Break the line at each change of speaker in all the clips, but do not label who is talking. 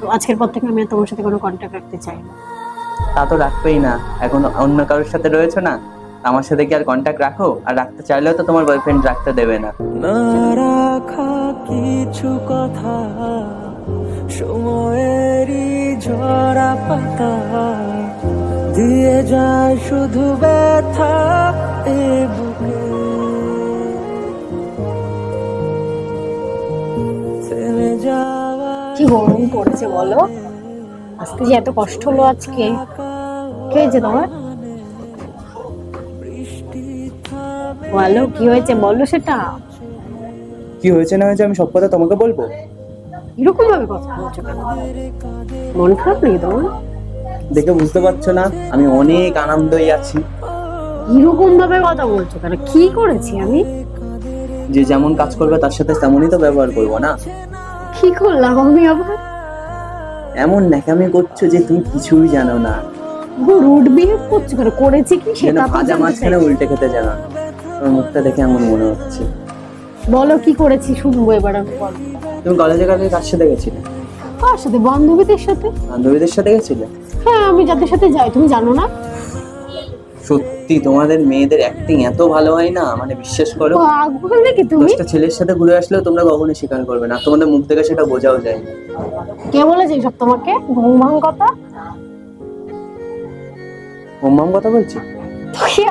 তো আজকের পর থেকে আমি আর তোমার সাথে কোনো কন্ট্যাক্ট রাখতে চাই না।
তা তো রাখবেই না। এখন অন্য কারোর সাথে রয়েছে না? আমার সাথে কি আর কন্ট্যাক্ট রাখো? আর রাখতে চাইলেও তো তোমার বয়ফ্রেন্ড রাখতে দেবে না।
না রাখা কিছু কথা সময়েরই ঝরা পাতা দিয়ে যায় শুধু ব্যথা এ বুকে।
কি গরম পড়েছে বলো? আজকে যে এত কষ্ট হলো আজকে। কে হয়েছে তোমার? বলো কি হয়েছে? বলো সেটা।
কি হয়েছে না হয়েছে আমি সব কথা তোমাকে বলব?
এরকম ভাবে কথা বলছো কেন? মন খারাপ নাকি তোমার?
দেখে বুঝতে পারছ না আমি অনেক আনন্দই আছি।
এরকম ভাবে কথা বলছো কেন? কি করেছি আমি?
যে যেমন কাজ করবে তার সাথে তেমনই তো ব্যবহার করব না।
কি করলাম আমি আবার?
এমন ন্যাকামি করছ যে তুমি কিছুই জানো না।
রুড বিহেভ করছ কেন? করেছি কি সেটা তো
ভাজা মাঝখানে উল্টে খেতে জানো না। তোমার মুখটা দেখে এমন মনে হচ্ছে।
বলো কি করেছি শুনব এবার আমি বলো।
তুমি কলেজে কালকে কার সাথে গেছিলে?
কার সাথে? বান্ধবীদের সাথে?
বান্ধবীদের সাথে গেছিলে?
হ্যাঁ আমি যাদের সাথে যাই তুমি জানো না?
সত্যি তোমাদের মেয়েদের অ্যাক্টিং এত ভালো হয় না? মানে বিশ্বাস করো
পাগল নাকি তুমি?
দশটা ছেলের সাথে ঘুরে আসলেও তোমরা কখনোই স্বীকার করবে না। তোমাদের মুখ থেকে সেটা বোঝাও যায় না।
কে বলেছে এইসব তোমাকে? ঘুম ভাঙ কথা?
হোম কথা বলছি?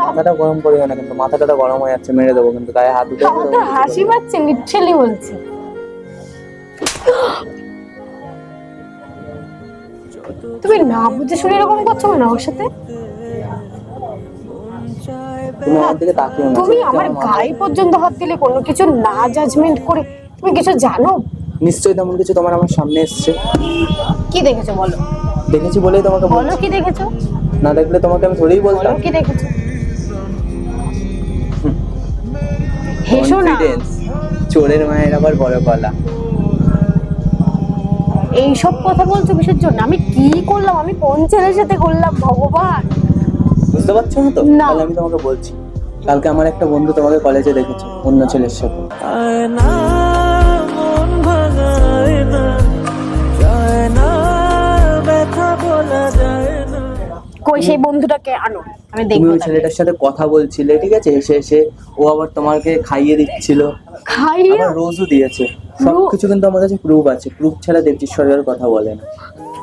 মাথাটা গরম করিও না কিন্তু মাথাটা তো গরম হয়ে যাচ্ছে মেরে দেবো কিন্তু গায়ে হাত উঠে
আমার তো হাসি পাচ্ছে লিটারালি বলছি। তুমি না বুঝে শুনে এরকম করছ না ওর সাথে?
তুমি আমার দিকে তাকিও না।
তুমি আমার গায়ে পর্যন্ত হাত দিলে কোনো কিছু না জাজমেন্ট করে তুমি কিছু জানো?
নিশ্চয়ই তেমন কিছু তোমার আমার সামনে এসছে।
কি দেখেছ বলো?
দেখেছি বলেই তোমাকে
বলো কি দেখেছ?
না দেখলে তোমাকে আমি থোড়েই বলতাম।
কি দেখেছ? হেসো না।
চোরের মায়ের আবার বড় গলা।
এইসব কথা বলছো কিসের জন্য? আমি কি করলাম? আমি কোন ছেলের সাথে করলাম ভগবান?
বুঝতে পারছ না তো? তাহলে আমি তোমাকে বলছি কালকে আমার একটা বন্ধু তোমাকে কলেজে দেখেছে অন্য ছেলের সাথে।
কই সেই বন্ধুটাকে আনো আমি
তুমি ওই ছেলেটার সাথে কথা বলছিলে ঠিক আছে? এসে এসে ও আবার তোমাকে খাইয়ে দিচ্ছিল।
খাইয়ে
আবার রোজও দিয়েছে। সবকিছু কিন্তু আমার কাছে প্রুফ আছে। প্রুফ ছাড়া দেবজিৎ সরকার কথা বলে না।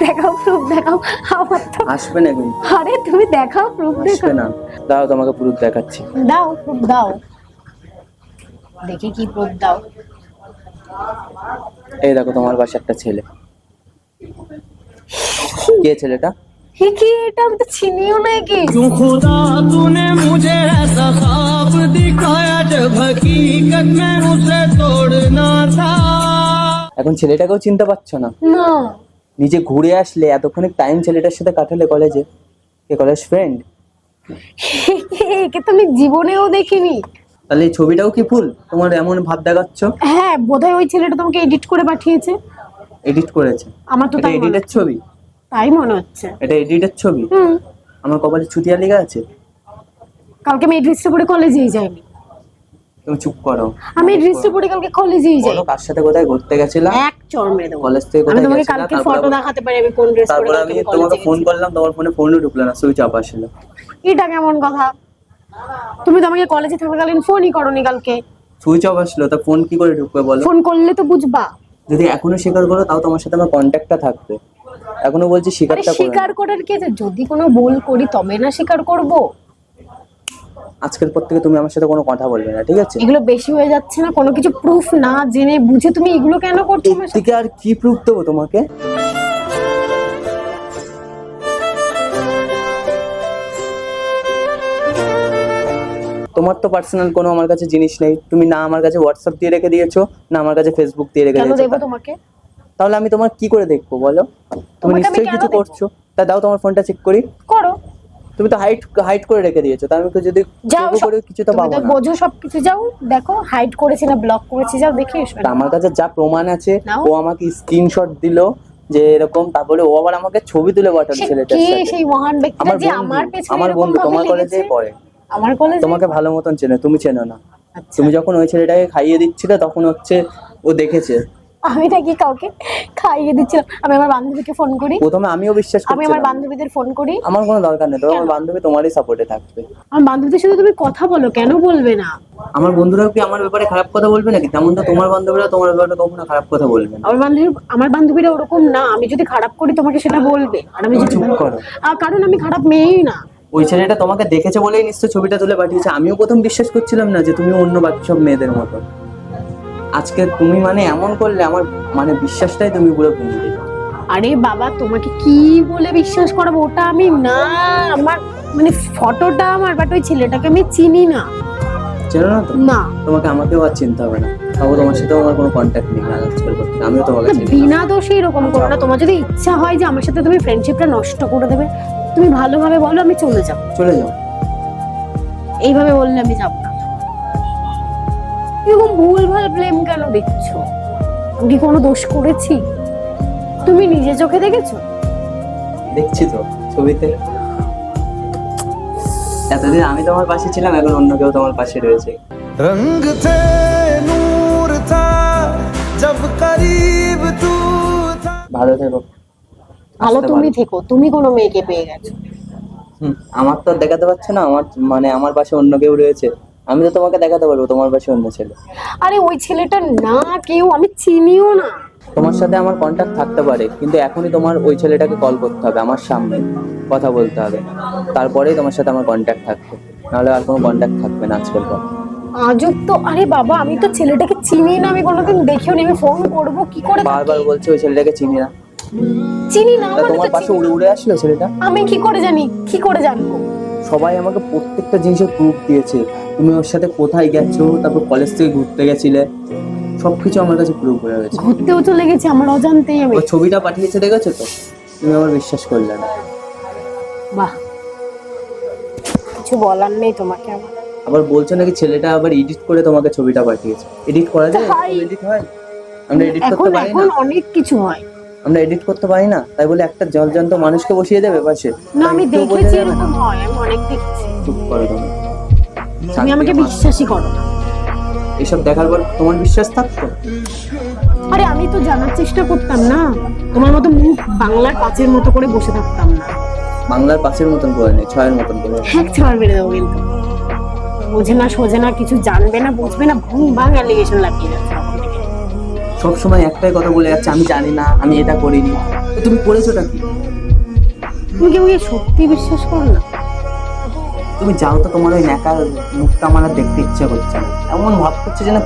দেখাও প্রুফ দেখাও। আমার তো
আসবে না কিন্তু।
আরে তুমি দেখাও প্রুফ দেখাও
না। দাও তোমাকে প্রুফ দেখাচ্ছি।
দাও প্রুফ দাও। দেখি কি প্রুফ দাও।
এই দেখো তোমার পাশে একটা ছেলে। কে ছেলেটা?
হে কি এটা আমি তো চিনিও না কি
क्यों खुदा तूने मुझे ऐसा ख्वाब दिखाया जब हकीकत में उसे तोड़ना था
এখন ছেলেটাকেও চিনতে পারছো না
না
নিজে ঘুরে আসলে এতক্ষণ টাইম ছেলেটার সাথে কাটালে কলেজে কে কলেজ ফ্রেন্ড
একে তো আমি জীবনেও দেখিনি
তাহলে এই ছবিটাও কি ভুল তোমার এমন ভাব দেখাচ্ছ
হ্যাঁ বোধহয় ওই ছেলেটা তোমাকে এডিট করে পাঠিয়েছে
এডিট করেছে
আমার তো
এটা
তাই মনে
এডিটের ছবি
তাই মনে হচ্ছে।
এটা এডিটের ছবি?
হুম।
আমার কপালে ছুটিয়া লেগে আছে?
কালকে আমি এই ড্রেসটা পরে কলেজেই যাইনি।
তুমি চুপ করো।
আমি ড্রেসটা পরে কালকে কলেজেই যাই
বলো কার সাথে কোথায় ঘুরতে গেছিলাম?
এক চর মেরে দেবো।
কলেজ থেকে
আমি
কোথায়
তোমাকে কালকে ফটো দেখাতে পারি আমি কোন ড্রেস পরে
আমি তোমাকে ফোন করলাম তোমার ফোনে ফোনও ঢুকলো না সুইচ অফ আসলো।
এটা কেমন কথা? তুমি তো আমাকে কলেজে থাকাকালীন ফোনই করনি কালকে।
সুইচ অফ আসলো তা ফোন কি করে ঢুকবে বলো?
ফোন করলে তো বুঝবা।
যদি এখনও স্বীকার করো তাও তোমার সাথে আমার কন্ট্যাক্টটা থাকবে। এখনও বলছি
আরে
স্বীকারটা করো
স্বীকার করার কি আছে? যদি কোনো ভুল করি তবে না স্বীকার করব।
আজকের পর থেকে তুমি আমার সাথে কোনো কথা বলবে না ঠিক আছে?
এগুলো বেশি হয়ে যাচ্ছে না কোনো কিছু প্রুফ না জেনে বুঝে তুমি এগুলো কেন করছ আমার সাথে?
আর কি প্রুফ দেবো তোমাকে? তোমার তো পার্সোনাল কোনো আমার কাছে জিনিস নেই। তুমি না আমার কাছে হোয়াটসঅ্যাপ দিয়ে রেখে দিয়েছ না আমার কাছে ফেসবুক দিয়ে রেখে দিয়েছ।
দেবো তোমাকে?
তাহলে আমি তোমার কি করে দেখব বলো? তুমি নিশ্চয়ই কিছু করছ। তা দাও তোমার ফোনটা চেক করি।
করো।
তুমি তো হাইট হাইট করে রেখে দিয়েছ। তা আমি তো যদি
যাও
করে কিছু তো পাবো না।
বোঝো সবকিছু। যাও দেখো হাইড করেছি না ব্লক করেছি যাও দেখে এসো।
আমার কাছে যা প্রমাণ আছে ও আমাকে স্ক্রিনশট দিলো যে এরকম তারপরে ও আবার আমাকে ছবি তুলে পাঠালো
সে
ছেলেটার
কে? সেই মহান ব্যক্তিটা
আমার
যে
বন্ধু
আমার পেছনে
আমার বন্ধু তোমার কলেজে পড়ে।
আমার কলেজে
তোমাকে ভালো মতন চেনে তুমি চেনো না।
আচ্ছা।
তুমি যখন ওই ছেলেটাকে খাইয়ে দিচ্ছিলে তখন হচ্ছে ও দেখেছে।
আমি নাকি কাউকে খাইয়ে দিচ্ছিলাম। আমি আমার বান্ধবীকে ফোন করি।
প্রথমে আমিও বিশ্বাস
আমি আমার বান্ধবীদের ফোন করি।
আমার কোনো দরকার নেই তোমার বান্ধবী তোমারই সাপোর্টে থাকবে।
আমার বান্ধবীদের সাথে তুমি কথা বলো কেন বলবে না?
আমার বন্ধুরাও কি আমার ব্যাপারে খারাপ কথা বলবে নাকি? তেমন তো তোমার বান্ধবীরা তোমার ব্যাপারে কখনো খারাপ কথা বলবে
আমার বান্ধবী আমার বান্ধবীরা ওরকম না। আমি যদি খারাপ করি তোমাকে সেটা বলবে। আর আমি যদি
চুপ করো।
আর কারণ আমি খারাপ মেয়েই না।
ওই ছেলেটা তোমাকে দেখেছে বলেই নিশ্চয় ছবিটা তুলে পাঠিয়েছে। আমিও প্রথম বিশ্বাস করছিলাম না যে তুমি অন্য বাকি সব মেয়েদের মতো। আজকে তুমি মানে এমন করলে আমার মানে বিশ্বাসটাই তুমি পুরো ভেঙে দিলে।
আরে বাবা তোমাকে কি বলে বিশ্বাস করাবো? ওটা আমি না আমার মানে ফটোটা আমার বাট ওই ছেলেটাকে আমি চিনি না।
চেনো না তো?
না।
তোমাকে আমাকেও আর চিনতে হবে না। তাও তোমার সাথেও আমার কোনো কন্ট্যাক্ট নেই আজকাল করতে আমিও
না, বিনা দোষে এরকম করো না। তোমার যদি ইচ্ছা হয় যে আমার সাথে তুমি ফ্রেন্ডশিপটা নষ্ট করে দেবে তুমি ভালোভাবে বলো আমি চলে যাব।
চলে যাও।
এইভাবে বললে আমি যাব না। এরকম ভুলভাল ব্লেম কেন দিচ্ছো আমি কি কোনো দোষ করেছি? তুমি নিজে চোখে দেখেছ?
দেখছি তো ছবিতে। এতদিন আমি তোমার পাশে ছিলাম এখন অন্য কেউ তোমার পাশে রয়েছে।
রঙ থে নূর থা জব করিব তু
ভালো থেকো।
ভালো তুমি থেকো তুমি কোনো মেয়েকে পেয়ে গেছো।
আমার তো দেখাতে পারছ না আমার মানে আমার পাশে অন্য কেউ রয়েছে। আমি তো তোমাকে দেখাতে পারব তোমার পাশে অন্য ছেলে।
আরে ওই ছেলেটা না কেউ আমি চিনিও না।
তোমার সাথে আমার কন্ট্যাক্ট থাকতে পারে কিন্তু এখনই তোমার ওই ছেলেটাকে কল করতে হবে আমার সামনে কথা বলতে হবে। তারপরেই তোমার সাথে আমার কন্ট্যাক্ট থাকবে। নাহলে আর কোনো কন্ট্যাক্ট থাকবে না আজকাল পর।
আজব তো আরে বাবা আমি তো ছেলেটাকে চিনি না আমি কোনোদিন দেখেও নি আমি ফোন করব কি করে
বারবার বলছে ওই ছেলেটাকে চিনি না।
চিনি না মানে
তোমার পাশে উড়ে উড়ে আসলো ছেলেটা?
আমি কি করে জানি কি করে জানব?
সবাই আমাকে প্রত্যেকটা জিনিসের প্রুফ দিয়েছে। তুমি ওর সাথে কোথায় গেছো? তারপর কলেজ থেকে ঘুরতে গেছিলে? সবকিছু আমার কাছে প্রুফ হয়ে গেছে।
ঘুরতেও চলে গেছি আমার অজান্তেই আমি।
ওর ছবিটা পাঠিয়েছে দেখেছ তো? তুমি আমার বিশ্বাস করলে না।
বাহ। কিছু বলার নেই তোমাকে আমার
আবার বলছো নাকি ছেলেটা আবার এডিট করে তোমাকে ছবিটা পাঠিয়েছে? এডিট করা যায়? এডিট হয়? আমরা এডিট করতে পারি
এখন
না?
অনেক কিছু হয়।
আমরা এডিট করতে পারি না? তাই বলে একটা জলজন্ত মানুষকে বসিয়ে দেবে পাশে?
না আমি দেখেছি এরকম হয় আমি অনেক দেখেছি।
চুপ করো তুমি।
তুমি আমাকে বিশ্বাসই করো
এসব দেখার পর তোমার বিশ্বাস থাকতো?
আরে আমি তো জানার চেষ্টা করতাম না। তোমার মতো মুখ বাংলার পাঁচের মতো করে বসে থাকতাম না।
বাংলার পাশের মতন করে নেই ছয়ের মতন করে।
হ্যাক ছাড় মেরে দেবো কিন্তু। বোঝে না সোজে না কিছু জানবে না বুঝবে না ভুং ভাং অ্যালিগেশন লাগিয়ে যাচ্ছে।
সব সময় একটাই কথা বলে যাচ্ছে আমি জানি না আমি এটা করিনি। তুমি করেছোটা কি?
তুমি কি আমাকে সত্যি বিশ্বাস করো না?
তুমি যাও তো তোমার ওই ন্যাকার মুখটা আমার আর দেখতে ইচ্ছে করছে না। এমন ভাব করছে যে না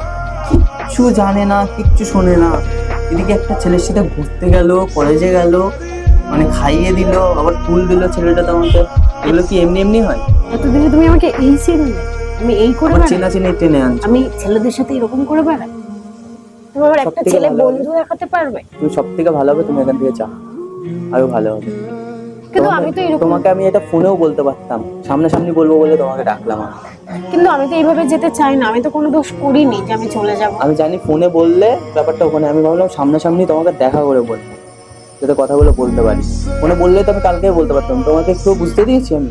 কিচ্ছু জানে না কিচ্ছু শোনে না। এদিকে একটা ছেলের সাথে ঘুরতে গেল কলেজে গেল মানে খাইয়ে দিল আবার ফুল দিল ছেলেটা তোমাকে এগুলো কি এমনি এমনি হয়?
এতদিনে তুমি আমাকে এই চিনলে আমি এই করে
চেনা চেনে টেনে আনছো।
আমি ছেলেদের সাথে এরকম করে বেড়াই? তুমি আমার একটা ছেলে বন্ধু দেখাতে পারবে?
তুমি সব থেকে ভালো হবে তুমি এখান থেকে যাও। আরও ভালো হবে।
কিন্তু আমি তো এরকম
তোমাকে আমি এটা ফোনেও বলতে পারতাম। সামনাসামনি বলব বলে তোমাকে ডাকলাম আমি।
কিন্তু আমি তো এইভাবে যেতে চাই না আমি তো কোনো দোষ করিনি যে আমি চলে যাব।
আমি জানি ফোনে বললে ব্যাপারটা ওখানে আমি ভাবলাম সামনাসামনি তোমাকে দেখা করে বলব যাতে কথাগুলো বলতে পারি। ফোনে বললে তো আমি কালকেই বলতে পারতাম তোমাকে একটু বুঝতে দিয়েছি আমি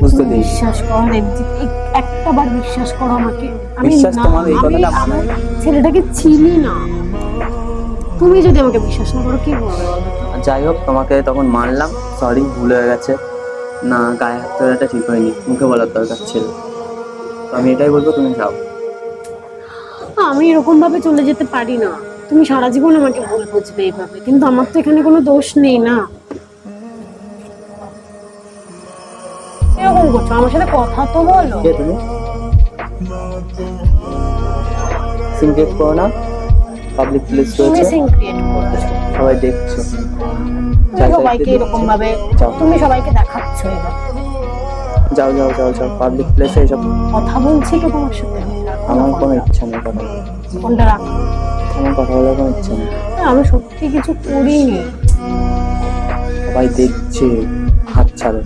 বুঝতে দিয়েছি।
বিশ্বাস করো দেবজিৎ এই একটা বার বিশ্বাস করো আমাকে। আমি
বিশ্বাস তোমার এই কথাটা মানে-
ছেলেটাকে চিনি না। তুমি যদি আমাকে বিশ্বাস না করো কি করবে বলো তো?
আর যাই হোক তোমাকে তখন মারলাম সরি ভুল হয়ে গেছে। না গায়ে হাত তোলাটা ঠিক হয়নি। মুখে বলার দরকার ছিল। আমি এটাই বলব তুমি যাও।
আমি এরকম ভাবে চলে যেতে পারি না। তুমি সারা জীবন আমাকে ভুল বুঝবে এইভাবে কিন্তু আমার তো এখানে কোনো দোষ নেই না। এরকম করছ আমার সাথে কথা তো বলো।
কে তুমি? সিনক্রেট করো না। পাবলিক প্লেস
তুমি
রয়েছে।
সিন ক্রিয়েট করছ
সবাই দেখছ।
সবাইকে। এরকম ভাবে তুমি সবাইকে দেখাচ্ছ এবার।
যাও যাও যাও যাও পাবলিক প্লেসে এসব
কথা বলছি তো তোমার সাথে?
আমার কোনো ইচ্ছা নেই কথা বলার।
ফোনটা রাখো।
আমার কথা বলার কোনো ইচ্ছা নেই।
আমি সত্যি কিছু করিনি।
সবাই দেখছে হাত ছাড়ো।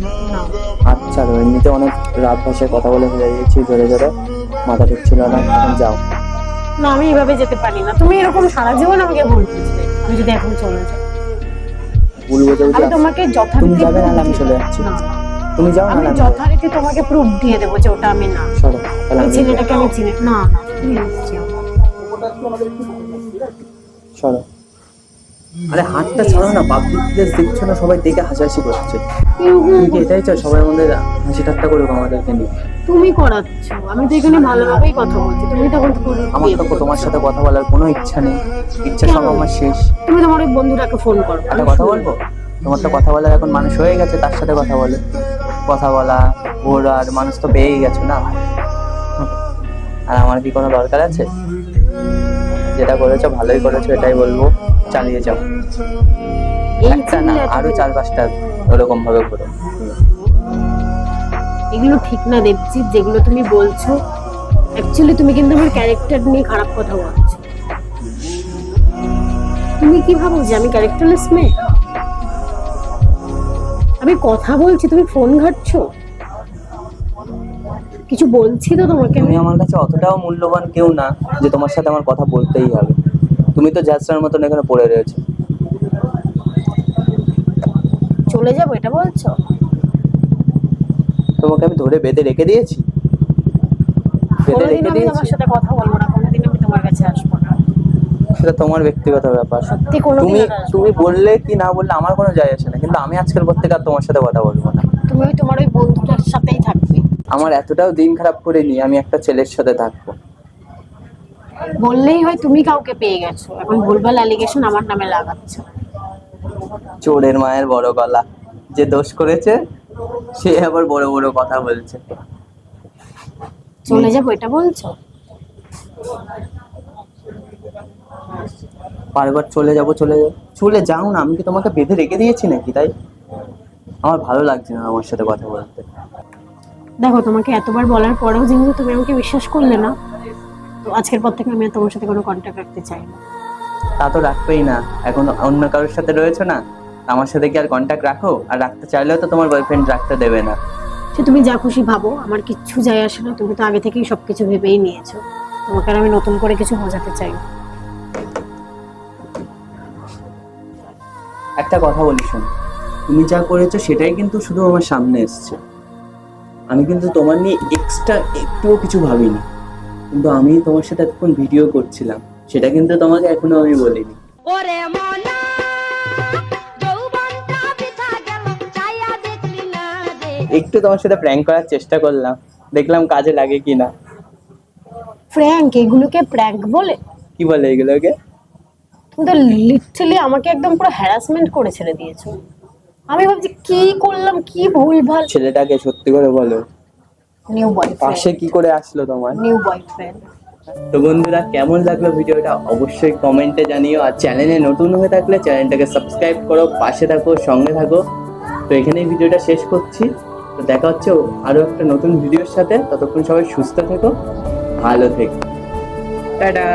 হাত ছাড়ো। এমনিতে অনেক রাত ভাষায় কথা বলে ফেলে গেছি জোরে জোরে। মাথা ঢুকছিল না যাও।
না আমি এভাবে যেতে পারি না। তুমি এরকম সারা জীবন আমাকে ভুল আমি যদি এখন চলে যাই
ভুল বোঝে
আমি তোমাকে
তুমি
যথারীতি
যাবে আমি চলে যাচ্ছি।
না,
তুমি যাও
আমি
না
যথারীতি তোমাকে প্রুফ দিয়ে দেবো যে ওটা আমি না।
সরো তাহলে
ওই
আমি
ছেলেটাকে আমি চিনি না না।
সরো। আরে হাতটা ছাড়ো না পাবলিক প্লেস দেখছ না সবাই দেখে হাসাহাসি করছে। তুমি কি এটাই চাও সবাই আমাদের হাসি ঠাট্টা করুক আমাদেরকে নিয়ে?
তুমি করাচ্ছ আমি তো এখানে ভালোভাবেই কথা বলছি তুমি তখন
আমার তো তোমার সাথে কথা বলার কোনো ইচ্ছা নেই। ইচ্ছা সব আমার শেষ।
তুমি তোমার ওই বন্ধুটাকে ফোন করো
একটা কথা বলব? তোমার তো কথা বলার এখন মানুষ হয়ে গেছে তার সাথে কথা বলে। কথা বলা ওর আর মানুষ তো পেয়েই গেছো না? আর আমার কি কোনো দরকার আছে? যেটা করেছ ভালোই করেছ এটাই বলব। চালিয়ে যাও। একটা না আরও চার পাঁচটা ওরকম ভাবে করো।
এগুলো ঠিক না দেবজিৎ যেগুলো তুমি বলছো অ্যাকচুয়ালি তুমি কিন্তু আমার ক্যারেক্টার নিয়ে খারাপ কথা বলছো। তুমি কি ভাবো যে আমি ক্যারেক্টারলেস মেয়ে? আমি কথা বলছি তুমি ফোন ঘাটছো? কিছু বলছি তো তোমাকে?
তুমি
আমি
আমার কাছে অতটাও মূল্যবান কেউ না যে তোমার সাথে আমার কথা বলতেই হবে। তুমি তো জ্যাসরার মতন এখানে পড়ে রয়েছো।
চলে যাব এটা বলছো?
তোমাকে আমি ধরে বেঁধে রেখে দিয়েছি? বেঁধে রেখে দিয়েছি?
তোমার সাথে কথা বলব না কোনোদিন আমি তোমার কাছে আসব না।
সেটা তোমার ব্যক্তিগত ব্যাপার। তুমি তুমি বললে কি না বললে আমার কোনো যায় আসে না কিন্তু আমি আজকের পর থেকে আর তোমার সাথে কথা বলব না।
তুমি তোমার ওই বন্ধুটার সাথেই থাকবে।
আমার এতটাও দিন খারাপ করে নি আমি একটা ছেলের সাথে থাকব।
বললেই হয় তুমি কাউকে পেয়ে গেছো। এখন ভুলভাল অ্যালিগেশন আমার নামে লাগাচ্ছ।
চোরের মায়ের বড় গলা। যে দোষ করেছে সে আবার বড় বড় কথা বলছে।
চলে যাব এটা বলছো?
বারবার চলে যাব চলে যাব। চলে যাও না আমি কি তোমাকে বেঁধে রেখে দিয়েছি নাকি তাই? আমার ভালো লাগছে না আমার সাথে কথা বলতে।
দেখো তোমাকে এতবার বলার পরেও যেহেতু তুমি আমাকে বিশ্বাস করলে না তো আজকের পর থেকে আমি আর তোমার সাথে কোনো কন্ট্যাক্ট রাখতে চাই না।
তা তো রাখবেই না। এখন অন্য কারোর সাথে রয়েছে না? আমার সাথে কি আর কন্ট্যাক্ট রাখো? আর রাখতে চাইলেও তো তোমার বয়ফ্রেন্ড রাখতে দেবে না।
সে তুমি যা খুশি ভাবো আমার কিচ্ছু যায় আসে না। তুমি তো আগে থেকেই সবকিছু ভেবেই নিয়েছো। তোমাকে আর আমি নতুন করে কিছু বোঝাতে চাই না।
একটা কথা বলি শোন। তুমি যা করেছ সেটাই কিন্তু শুধু আমার সামনে এসছে। আমি কিন্তু তোমার নিয়ে এক্সট্রা একটুও কিছু ভাবিনি। কিন্তু আমি তোমার সাথে এতক্ষণ ভিডিও করছিলাম। সেটা কিন্তু তোমাকে এখনও আমি বলিনি।
ওরে মনা যৌবনটা বৃথা গেল চাইয়া দেখলি না রে।
একটু তোমার সাথে প্র্যাঙ্ক করার চেষ্টা করলাম। দেখলাম কাজে লাগে কি না
ফ্র্যাঙ্ক এগুলোকে প্র্যাঙ্ক বলে?
কি বলে এগুলোকে?
তুমি তো লিটারালি আমাকে একদম পুরো হ্যারাসমেন্ট করে ছেড়ে দিয়েছ। আমি ভাবছি কি করলাম কি ভুলভাল?
ছেলেটাকে সত্যি করে বলো।
নিউ বয়ফ্রেন্ড
পাশে কি করে আসলো তোমার?
নিউ বয়ফ্রেন্ড
তো বন্ধুরা কেমন লাগল ভিডিওটা? অবশ্যই কমেন্টে জানিও। আর চ্যানেলে নতুন হয়ে থাকলে চ্যানেলটাকে সাবস্ক্রাইব করো পাশে থাকো সঙ্গে থাকো। তো এখানেই ভিডিওটা শেষ করছি। তো দেখা হচ্ছে আরও একটা নতুন ভিডিওর সাথে। ততক্ষণ সবাই সুস্থ থেকো ভালো থেকো। টাটা!